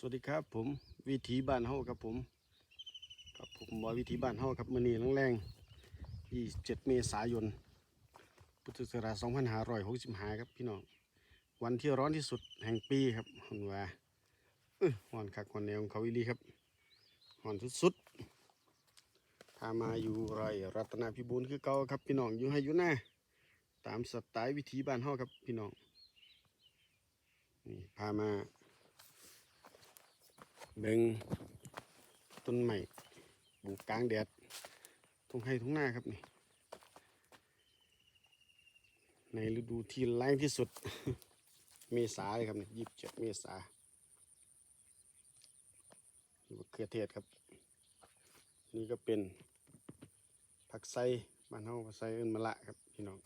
สวัสดีครับผมวิถีบ้านเฮาครับผมครับผมบอยวิถีบ้านเฮาครับมื้อนี้แรงๆ27เมษายน พุทธศักราช2565 ครับพี่น้องวันที่ร้อนที่สุดแห่งปีครับฮอนว่าเออฮอนคักฮอนแนวของเขาอีลีครับฮอนสุดๆพามาอยู่ไรรัตนาพิบูลคือเก่าครับพี่น้องอยู่ให้อยู่หน้าตามสไตล์วิถีบ้านเฮาครับพี่น้องนี่พามา เบ่งต้นใหม่ปลูกกลางแดดทุ่งให้ทุ่งหน้าครับนี่ ในฤดูที่แรงที่สุด เมษาเลยครับนี่ยี่สิบเจ็ดเมษานี่มะเขือเทศครับ นี่ก็เป็นผักไส้บ้านเฮาผักไส้เอิ้นมะละครับพี่น้อง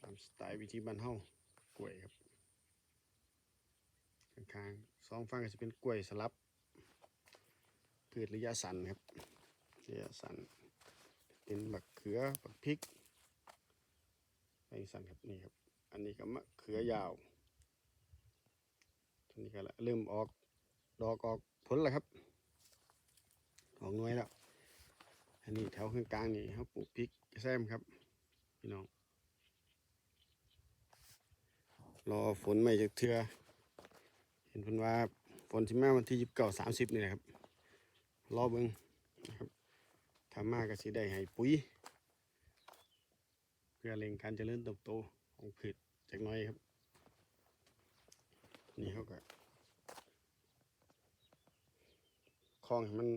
ตามสไตล์วิธีบ้านเฮากล้วยครับ ข้างๆสองฝั่งก็จะเป็นกล้วยสลับพืชระยะสั้นครับระยะสั้นเป็นบักเขือบักพริกระยะสั้นครับนี่ครับ อันนี้ก็มะเขือยาวทีนี้ก็ละเริ่มออกดอกออกผลแล้วครับออกน่วยแล้วอันนี้แถวข้างกลางนี่เขาปลูกพริกแซมครับพี่น้องรอฝนไม่จากเทือ ห็นเพิ่นว่าฝนสิมาวันที่ยี่สิบเก้าสามสิบนี่แหละครับ รอเบิ่งนะครับถ้ามากก็สิได้ให้ปุ๋ย เพื่อเร่งการเจริญเติบโตของพืชจากน้อยครับ นี่เขาก็คล้องให้มัน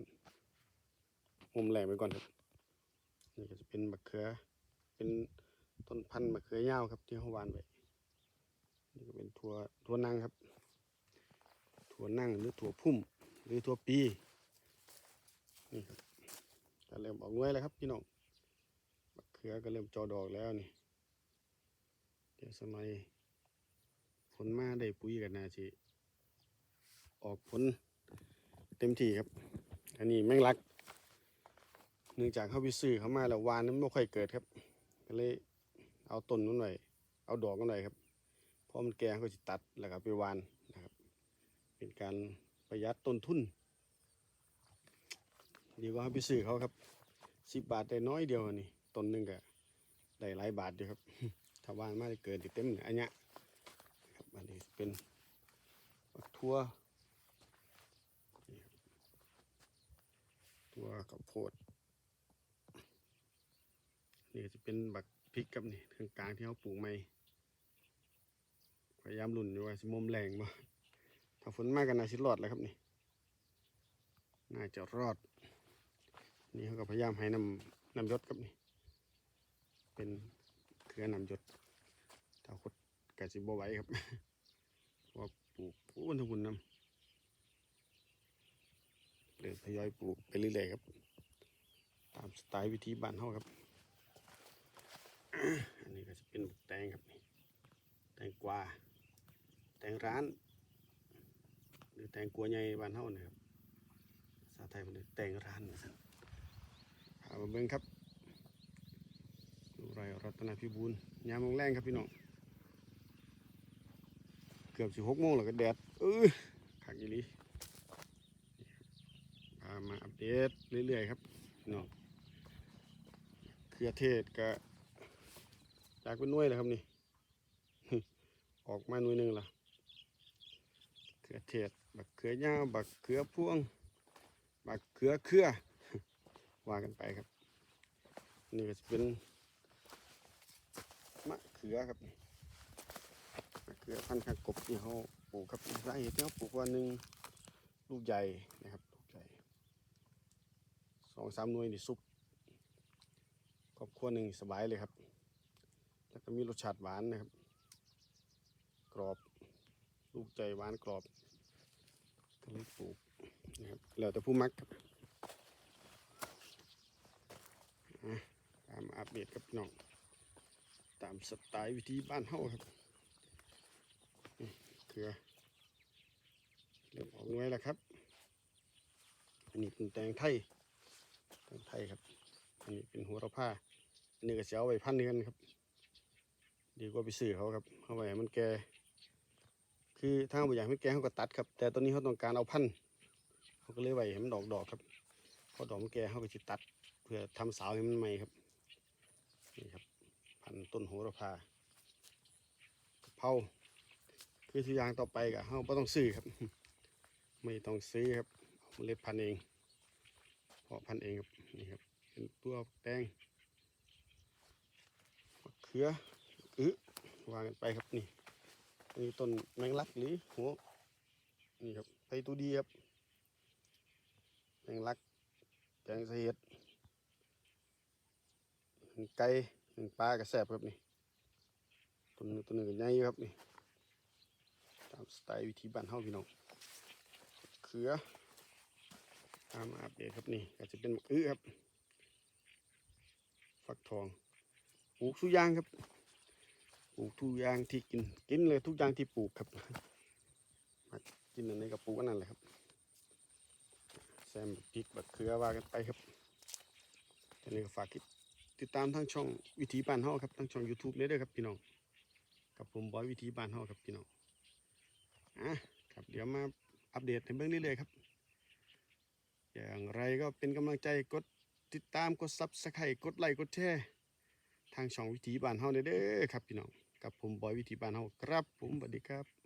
มุมแหลงไปก่อนครับ นี่ก็จะเป็นมะเขือ เป็นต้นพันธุ์มะเขือยาวครับที่เขาหวานไว้นี่ก็เป็นถั่วถั่วนังครับ ถั่วนั่งหรือถั่วพุ่ม หรือถั่วปีนี่ครับก็เริ่มออกหน่วยแล้วครับพี่น้องมะเขือก็เริ่มจอดอกแล้วนี่เดี๋ยวสมัยผลมาได้ปุ๋ยกันนาสิออกผลเต็มที่ครับ อันนี้แมงลัก เนื่องจากเขาไปซื้อเขามาแล้ววานนั้นไม่ค่อยเกิดครับ ก็เลยเอาต้นนั้นหน่อย เอาดอกนั้นหน่อยครับ พอมันแก่เขาจะตัดแล้วก็ไปวาน เป็นการประหยัดต้นทุน ดีกว่าเราไปซื้อเขาครับสิบบาทได้น้อยเดียวนี่ต้นหนึ่งก็ได้หลายบาทอยู่ครับถ้าวานมาได้เกินเต็มเนี่ยอันเนี้ยครับอันนี้เป็นบักทั่วนี่ครับทั่วข้าวโพดนี่จะเป็นบักพริกกับนี่ทางกลางที่เขาปลูกใหม่พยายามหลุ่นอยู่ว่าสิมุมแรงมา ถ้าฝนมากกันน่าสิรอดแล้วครับนี่ น่าจะรอด นี่เขาก็พยายามให้น้ำน้ำยศครับนี่ เป็นเครือน้ำยศถ้าคดกะสิบ่ไหวครับเพราะว่าปลูกปูนทุกคนน้ำเริ่มทยอยปลูกไปเรื่อยๆครับ ตามสไตล์วิธีบ้านเฮาครับ อันนี้ก็จะเป็นบักแตงครับนี่ แตงกวา แตงร้าน รือแตงกัวใหญ่บ้านเฮานะครับภาษาไทยมันเรียกแตงร้านนะครับพามาเบิ่งครับดูไรรัตนพิบูลยามมงแรงครับพี่น้องเกือบสิหกโมงแล้วก็แดดเออขักอีลีพามาอัปเดตเรื่อยๆครับพี่น้องเครือเทศก็จากเป็นน่วยแล้วครับนี่ออกมาหน่วยหนึ่งละเขือเทศ บักเขือยาวบักเขือพวง บักเขือเครือว่ากันไปครับ นี่ก็จะเป็นมะเขือครับมะเขือพันธุ์ข้างกบที่เขาปลูกครับสาเหตุที่เขาปลูกว่าหนึ่งลูกใหญ่นะครับลูกใหญ่สองสามหน่วยนี่ซุปครอบครัวหนึ่งสบายเลยครับ แล้วก็มีรสชาติหวานนะครับ กรอบ ลูกใจหวานกรอบ เลยปลูกนะครับแล้วแต่ผู้มักครับตามอัปเดตกับน้อง ตามสไตล์วิธีบ้านเฮาครับเกลือเริ่มออกหน่วยแล้วครับ อันนี้เป็นแตงไทย แตงไทยครับ อันนี้เป็นหัวเราผ้าอันนี้ก็จะเอาไว้พันเงินครับ ดีกว่าไปซื้อเขาครับ เอาไว้มันแก่ คือถ้าเราอยากให้มันแก่เขาก็ตัดครับ แต่ตอนนี้เขาต้องการเอาพันธุ์เขาก็เลยไว้ให้มันดอกดอกครับพอดอกมันแก่เขาก็จะตัด เพื่อทำสาวให้มันใหม่ครับนี่ครับ พันธุ์ต้นโหระพากะเพราคือทุกอย่างต่อไปก็เขาไม่ต้องซื้อครับ ไม่ต้องซื้อครับเอาเมล็ดพันธุ์เองเพาะพันธุ์เองครับนี่ครับเป็นตัวแตงมะเขืออึวางกันไปครับนี่ นนี้ต้นแมงลักหรือหัวนี่ครับไปตัวดีครับแมงลักแกงเสียดหนึ่งไก่หนึ่งปลากระแสบครับนี่ตัวนึงตัวหนึ่งก็ใหญ่ครับนี่ตามสไตล์วิธีบ้านเฮาพี่น้องเขือตามอัปเดตครับนี่ก็จะเป็นมะอื้อครับ ฟักทองปลูกทุยางครับ ลูกทุกอย่างที่กิน กินเลยทุกอย่างที่ปลูกครับ มากินอันไหนก็ปลูกอันนั้นแหละครับ แซมพริกบักเขือว่ากันไปครับทีนี้ก็ฝากติดติดตามทางช่องวิถีบ้านเฮาครับทางช่อง YouTube เลยด้อครับพี่น้องกับผมบอยวิถีบ้านเฮาครับพี่น้องอะครับเดี๋ยวมาอัปเดตให้เบิ่งเรื่อยๆครับ อย่างไรก็เป็นกำลังใจกดติดตามกดซับสไครต์กดไลค์กดแชร์ทางช่องวิถีบ้านเฮาเด้อครับพี่น้อง กับผมบอยวิธีบ้านเฮาครับผมสวัสดีครับ